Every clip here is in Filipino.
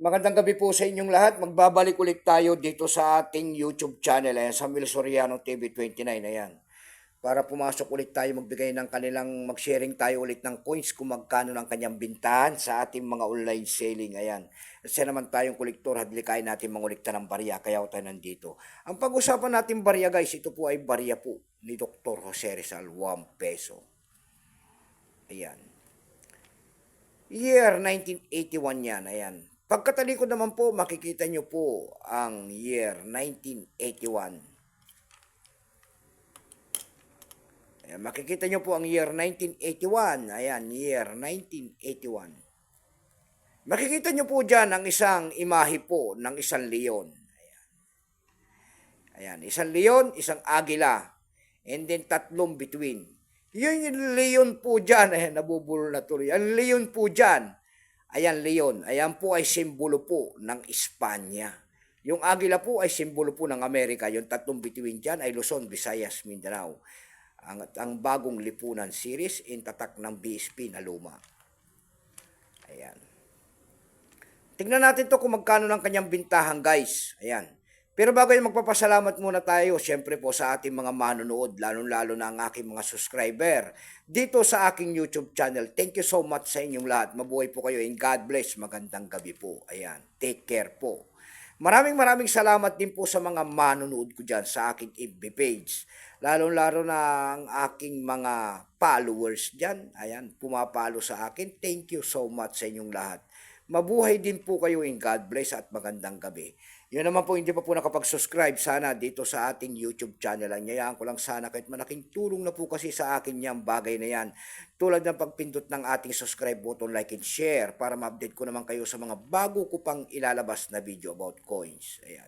Magandang gabi po sa inyong lahat. Magbabalik ulit tayo dito sa ating YouTube channel, ayan, Samuel Soriano TV 29, ayan. Para pumasok ulit tayo, magbigay ng kanilang, mag-sharing tayo ulit ng coins kung magkano ng kanyang bintahan sa ating mga online selling, ayan. Kasi naman tayong kolektor, hadlikain natin mangolekta ng barya, kaya tayo nandito. Ang pag-usapan natin barya guys, ito po ay barya po ni Dr. Jose Rizal, 1 peso. Ayan. Year 1981 yan, ayan. Pagkatalikod naman po, makikita nyo po ang year 1981. Ayan, makikita nyo po ang year 1981. Ayan, year 1981. Makikita nyo po dyan ang isang imahe po ng isang leon. Ayan. Ayan, isang leon, isang agila. And then tatlong between. Yun yung leon po dyan. Ayan, nabubulol na tuloy. Ang leon po dyan. Ayan, leon. Ayan po ay simbolo po ng Espanya. Yung agila po ay simbolo po ng Amerika. Yung tatlong bituin dyan ay Luzon, Visayas, Mindanao. Ang, ang bagong lipunan series in tatak ng BSP na luma. Ayan. Tingnan natin to kung magkano ng kanyang bintahan guys. Ayan. Pero bago yung magpapasalamat muna tayo, syempre po sa ating mga manonood, lalong-lalo na ang aking mga subscriber dito sa aking YouTube channel. Thank you so much sa inyong lahat. Mabuhay po kayo and God bless. Magandang gabi po. Ayan. Take care po. Maraming maraming salamat din po sa mga manonood ko dyan sa aking FB page. Lalong-lalo na ang aking mga followers dyan. Ayan, pumapalo sa akin. Thank you so much sa inyong lahat. Mabuhay din po kayo in God bless at magandang gabi. Yun naman po, hindi pa po nakapag-subscribe sana dito sa ating YouTube channel. Ang yayaan ko lang sana kahit malaking tulong na po kasi sa akin yung bagay na yan. Tulad ng pagpindot ng ating subscribe button, like and share para ma-update ko naman kayo sa mga bago ko pang ilalabas na video about coins. Ayan.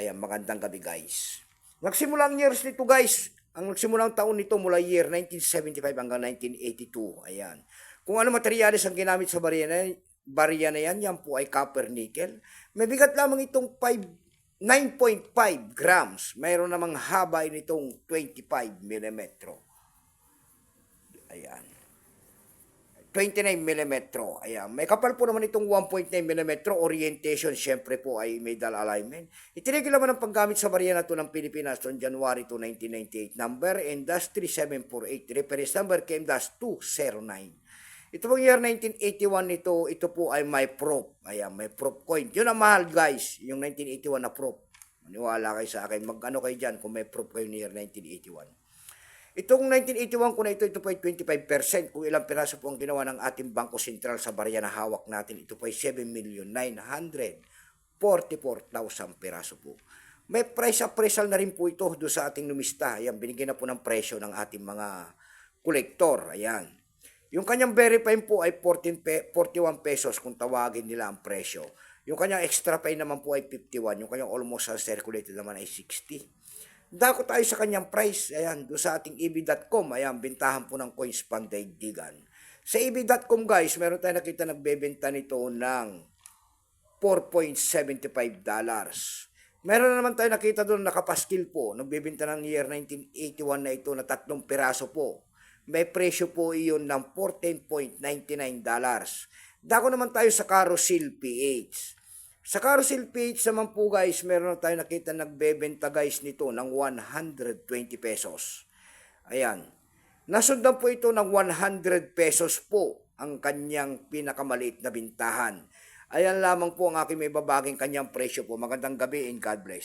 Ayan, magandang gabi guys. Nagsimula ang years nito guys. Ang nagsimulang taon nito mula year 1975 hanggang 1982. Ayan. Kung ano materyales ang ginamit sa barya na, barya na yan, yan po ay copper nickel. May bigat lamang itong 5, 9.5 grams. Mayroon namang haba nitong 25 mm. Ayan. 29 mm. Ayan. May kapal po naman itong 1.9 mm. Orientation, syempre po ay may dal alignment. Itinigil naman ang paggamit sa barya na ito ng Pilipinas noong January 2, 1998. Number NDAS 3748. Reference number KMDAS 209. Ito pong year 1981 nito, ito po ay may prop. Ayan, may prop coin. Yun ang mahal guys, yung 1981 na prop. Maniwala kayo sa akin. Mag-ano kayo dyan kung may prop kayo ni year 1981. Itong 1981 ko na ito, ito po ay 25%. Kung ilang piraso po ang ginawa ng ating Bangko Sentral sa barya na hawak natin, ito po ay 7,944,000 piraso po. May price appraisal na rin po ito do sa ating numista. Ayan, binigyan na po ng presyo ng ating mga kolektor. Ayan. Yung kanyang verify po ay 14 pe, 41 pesos kung tawagin nila ang presyo. Yung kanyang extra pay naman po ay 51. Yung kanyang almost uncirculated naman ay 60. Dako tayo sa kanyang price. Ayan, doon sa ating eb.com. Ayan, bintahan po ng coins pandaigdigan. Sa eb.com guys, meron tayo nakita nagbebenta nito ng 4.75 dollars. Meron na naman tayo nakita doon nakapaskil po. Nagbebenta ng year 1981 na ito na tatlong piraso po. May presyo po iyon ng 14.99 dollars. Dako naman tayo sa Carousel PH. Sa Carousel PH naman po guys, meron na tayo nakita nagbebenta guys nito ng 120 pesos. Ayan. Nasundan po ito ng 100 pesos po ang kanyang pinakamaliit na bintahan. Ayan lamang po ang aking may babaging kanyang presyo po. Magandang gabi and God bless.